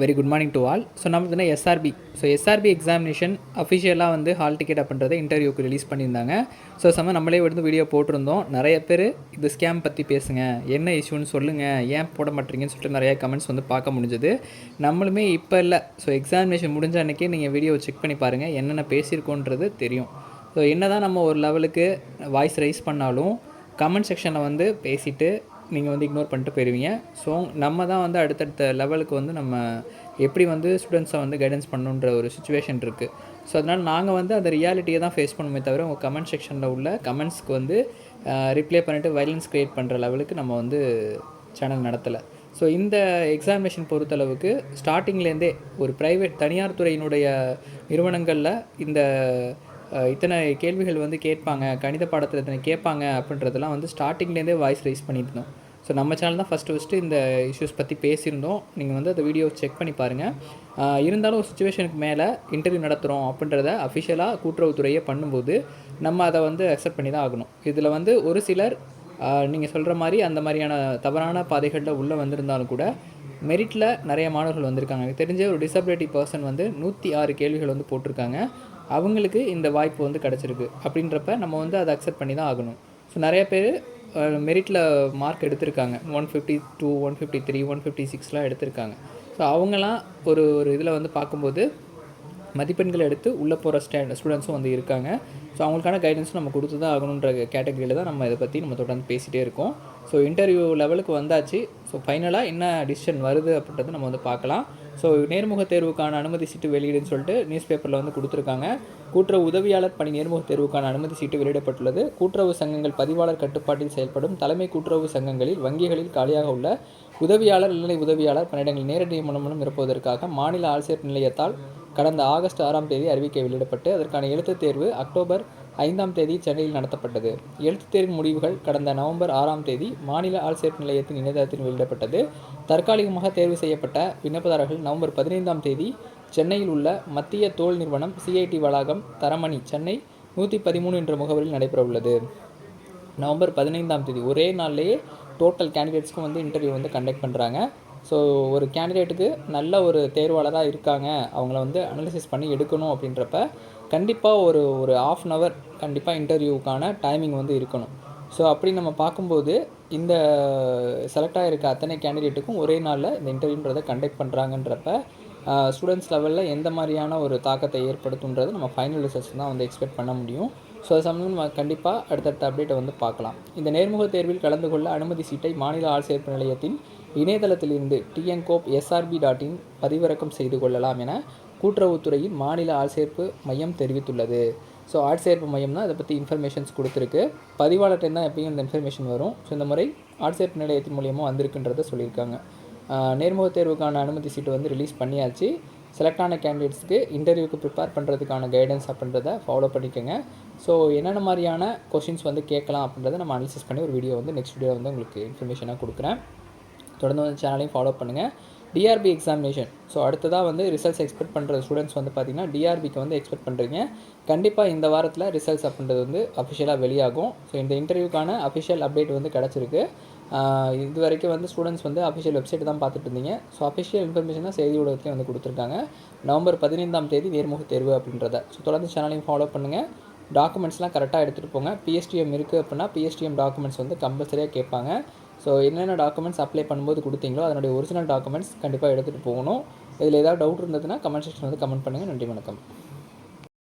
Very good morning to all so நம்ம வந்து SRP so SRP examination அஃபிஷியலாக வந்து ஹால் டிக்கெட் அப்படின்றத இன்டர்வியூக்கு ரிலீஸ் பண்ணியிருந்தாங்க. ஸோ சம நம்மளே வந்து வீடியோ போட்டிருந்தோம். நிறைய பேர் இது ஸ்கேம் பற்றி பேசுங்க. என்ன இஷ்யூன்னு சொல்லுங்கள் ஏன் போட மாட்டீங்கன்னு சொல்லிட்டு நிறையா கமெண்ட்ஸ் வந்து பார்க்க முடிஞ்சது. நம்மளுமே இப்போ இல்லை. ஸோ எக்ஸாமினேஷன் முடிஞ்ச அன்றைக்கே நீங்கள் வீடியோ செக் பண்ணி பாருங்கள் என்னென்ன பேசியிருக்கோன்றது தெரியும். ஸோ என்ன தான் நம்ம ஒரு லெவலுக்கு வாய்ஸ் ரைஸ் பண்ணாலும் கமெண்ட் செக்ஷனில் வந்து பேசிவிட்டு நீங்கள் வந்து இக்னோர் பண்ணிட்டு போயிடுவீங்க ஸோ நம்ம தான் வந்து அடுத்தடுத்த லெவலுக்கு வந்து நம்ம எப்படி வந்து ஸ்டூடெண்ட்ஸை வந்து கைடன்ஸ் பண்ணணுன்ற ஒரு சுச்சுவேஷன் இருக்குது ஸோ அதனால் நாங்கள் வந்து அந்த ரியாலிட்டியை தான் ஃபேஸ் பண்ணுமே தவிர உங்கள் கமெண்ட் செக்ஷனில் உள்ள கமெண்ட்ஸ்க்கு வந்து ரிப்ளை பண்ணிவிட்டு வைலன்ஸ் க்ரியேட் பண்ணுற லெவலுக்கு நம்ம வந்து சேனல் நடத்தலை. ஸோ இந்த எக்ஸாமினேஷன் பொறுத்தளவுக்கு ஸ்டார்டிங்லேருந்தே ஒரு ப்ரைவேட் தனியார் துறையினுடைய நிறுவனங்களில் இந்த இத்தனை கேள்விகள் வந்து கேட்பாங்க கணித பாடத்தில் இத்தனை கேட்பாங்க அப்படின்றதெல்லாம் வந்து ஸ்டார்டிங்லேருந்தே வாய்ஸ் ரைஸ் பண்ணியிருந்தோம். ஸோ நம்ம சேனல் தான் ஃபஸ்ட்டு ஃபஸ்ட்டு இந்த இஷ்யூஸ் பற்றி பேசியிருந்தோம். நீங்கள் வந்து அந்த வீடியோ செக் பண்ணி பாருங்கள் இருந்தாலும் ஒரு சுச்சுவேஷனுக்கு மேலே இன்டர்வியூ நடத்துகிறோம் அப்படின்றத அஃபிஷியலாக கூட்டுறவுத்துறையே பண்ணும்போது நம்ம அதை வந்து அக்செப்ட் பண்ணி தான் ஆகணும். இதில் வந்து ஒரு சிலர் நீங்கள் சொல்கிற மாதிரி அந்த மாதிரியான தவறான பாதைகளில் உள்ளே வந்திருந்தாலும் கூட மெரிட்டில் நிறைய மாணவர்கள் வந்திருக்காங்க. எனக்கு தெரிஞ்ச ஒரு டிசபிலிட்டி பர்சன் வந்து நூற்றி ஆறு கேள்விகள் வந்து போட்டிருக்காங்க. அவங்களுக்கு இந்த வாய்ப்பு வந்து கிடச்சிருக்கு. அப்படின்றப்ப நம்ம வந்து அதை அக்செப்ட் பண்ணி தான் ஆகணும். ஸோ நிறைய பேர் மெரிட்டில் மார்க் எடுத்திருக்காங்க. One fifty two one fifty three one fifty சிக்ஸ்லாம் எடுத்திருக்காங்க. ஸோ அவங்களாம் ஒரு ஒரு இதில் வந்து பார்க்கும்போது மதிப்பெண்கள் எடுத்து உள்ளே போகிற ஸ்டாண்ட் ஸ்டூடெண்ட்ஸும் வந்து இருக்காங்க. ஸோ அவங்களுக்கான கைடன்ஸும் நம்ம கொடுத்து தான் ஆகணுன்ற கேட்டகரியில் தான் நம்ம இதை பற்றி நம்ம தொடர்ந்து பேசிகிட்டே இருக்கோம். ஸோ இன்டர்வியூ லெவலுக்கு வந்தாச்சு. ஸோ ஃபைனலாக என்ன டிசிஷன் வருது அப்படின்றத நம்ம வந்து பார்க்கலாம். ஸோ நேர்முக தேர்வுக்கான அனுமதி சீட்டு வெளியீடுன்னு சொல்லிட்டு நியூஸ் பேப்பரில் வந்து கொடுத்துருக்காங்க. கூட்டுறவு உதவியாளர் பணி நேர்முக தேர்வுக்கான அனுமதி சீட்டு வெளியிடப்பட்டுள்ளது. கூட்டுறவு சங்கங்கள் பதிவாளர் கட்டுப்பாட்டில் செயல்படும் தலைமை கூட்டுறவு சங்கங்களில் வங்கிகளில் காலியாக உள்ள உதவியாளர் நிலை உதவியாளர் பணியிடங்கள் நேரடி நியமனம் இருப்பதற்காக மாநில ஆட்சியர் நிலையத்தால் கடந்த ஆகஸ்ட் ஆறாம் தேதி அறிவிக்கை வெளியிடப்பட்டு அதற்கான எழுத்துத் தேர்வு அக்டோபர் ஐந்தாம் தேதி சென்னையில் நடத்தப்பட்டது. எழுத்துத் தேர்வின் முடிவுகள் கடந்த நவம்பர் ஆறாம் தேதி மாநில ஆள்சேர்ப்பு நிலையத்தின் இணையதளத்தில் வெளியிடப்பட்டது. தற்காலிகமாக தேர்வு செய்யப்பட்ட விண்ணப்பதாரர்கள் நவம்பர் பதினைந்தாம் தேதி சென்னையில் உள்ள மத்திய தோல் நிறுவனம் சிஐடி வளாகம் தரமணி சென்னை நூற்றி பதிமூணு என்ற முகவரியில் நடைபெற உள்ளது. நவம்பர் பதினைந்தாம் தேதி ஒரே நாள்லேயே டோட்டல் கேண்டிடேட்ஸ்க்கும் வந்து இன்டர்வியூ வந்து கண்டக்ட் பண்ணுறாங்க ஸோ ஒரு கேண்டிடேட்டுக்கு நல்ல ஒரு தேர்வாளராக இருக்காங்க. அவங்கள வந்து அனலிசிஸ் பண்ணி எடுக்கணும் அப்படின்றப்ப கண்டிப்பாக ஒரு ஒரு ஆஃப் அன் ஹவர் கண்டிப்பாக இன்டர்வியூக்கான டைமிங் வந்து இருக்கணும். ஸோ அப்படி நம்ம பார்க்கும்போது இந்த செலக்ட் ஆகிருக்க அத்தனை கேண்டிடேட்டுக்கும் ஒரே நாளில் இந்த இன்டர்வியூன்றதை கண்டக்ட் பண்ணுறாங்கன்றப்ப ஸ்டூடெண்ட்ஸ் லெவலில் எந்த மாதிரியான ஒரு தாக்கத்தை ஏற்படுத்துன்றது நம்ம ஃபைனல் ரிசல்ட்ஸ் தான் வந்து எக்ஸ்பெக்ட் பண்ண முடியும். ஸோ அது சம்மந்தம் நம்ம கண்டிப்பாக அடுத்தடுத்த அப்டேட்டை வந்து பார்க்கலாம். இந்த நேர்முக தேர்வில் கலந்து கொள்ள அனுமதி சீட்டை மாநில ஆட்சியர் நிலையத்தின் இணையதளத்திலிருந்து டிஎன்கோப் எஸ்ஆர்பி டாட் இன் பதிவிறக்கம் செய்து கொள்ளலாம் என கூட்டுறவுத்துறையின் மாநில ஆட்சேர்ப்பு மையம் தெரிவித்துள்ளது. ஸோ ஆட்சேர்ப்பு மையம் தான் இதை பற்றி இன்ஃபர்மேஷன்ஸ் கொடுத்துருக்கு. பதிவாளர்கிட்ட தான் எப்பயும் இந்த இன்ஃபர்மேஷன் வரும். ஸோ இந்த முறை ஆட்சேர்ப்பு நிலையத்தின் மூலியமாக வந்திருக்குன்றதை சொல்லியிருக்காங்க. நேர்முக தேர்வுக்கான அனுமதி சீட்டு வந்து ரிலீஸ் பண்ணியாச்சு. செலக்ட் ஆன கேண்டிடேட்ஸ்க்கு இன்டர்வியூக்கு ப்ரிப்பேர் பண்ணுறதுக்கான கைடன்ஸ் அப்படின்றத ஃபாலோ பண்ணிக்கோங்க. ஸோ என்னென்ன மாதிரியான கொஷின்ஸ் வந்து கேட்கலாம் அப்படின்றத நம்ம அனலிசிஸ் பண்ணி ஒரு வீடியோ வந்து நெக்ஸ்ட் வீடியோ வந்து உங்களுக்கு இன்ஃபர்மேஷனாக கொடுக்குறேன். தொடர்ந்து வந்து சேனலையும் ஃபாலோ பண்ணுங்கள் டிஆர்பி எக்ஸாமினேஷன் ஸோ அடுத்ததாக வந்து ரிசல்ட்ஸ் எக்ஸ்பெக்ட் பண்ணுற ஸ்டூடெண்ட்ஸ் வந்து பார்த்திங்கன்னா டிஆர்பிக்கு வந்து எக்ஸ்பெக்ட் பண்ணுறீங்க கண்டிப்பாக இந்த வாரத்தில் ரிசல்ட்ஸ் அப்படின்றது வந்து அஃபிஷியலாக வெளியாகும். ஸோ இந்த இன்டர்வியூக்கான அஃபிஷியல் அப்டேட் வந்து கிடச்சிருக்கு. இது வரைக்கும் வந்து ஸ்டூடெண்ட்ஸ் வந்து அஃபிஷியல் வெப்சைட் தான் பார்த்துட்டு இருந்தீங்க. ஸோ அஃபிஷியல் இன்ஃபர்மேஷன் தான் செய்தி ஊடகத்தையும் வந்து கொடுத்துருக்காங்க. நவம்பர் பதினைந்தாம் தேதி நேர்முக தேர்வு அப்படின்றத. ஸோ தொடர்ந்து சேனலையும் ஃபாலோ பண்ணுங்கள் டாக்குமெண்ட்ஸ்லாம் கரெக்டாக எடுத்துகிட்டு போங்க. பிஎஸ்டிஎம் இருக்குது அப்படின்னா பிஎஸ்டிஎம் டாக்குமெண்ட்ஸ் வந்து கம்பல்சரியாக கேட்பாங்க. ஸோ என்னென்ன டாக்குமெண்ட்ஸ் அப்ளை பண்ணும்போது கொடுத்தீங்களோ அதனுடைய ஒரிஜினல் டாக்குமெண்ட்ஸ் கண்டிப்பாக எடுத்துகிட்டு போகணும். இதில் ஏதாவது டவுட் இருந்ததுன்னா கமெண்ட் செக்ஷன் வந்து கமெண்ட் பண்ணுங்கள் நன்றி வணக்கம்.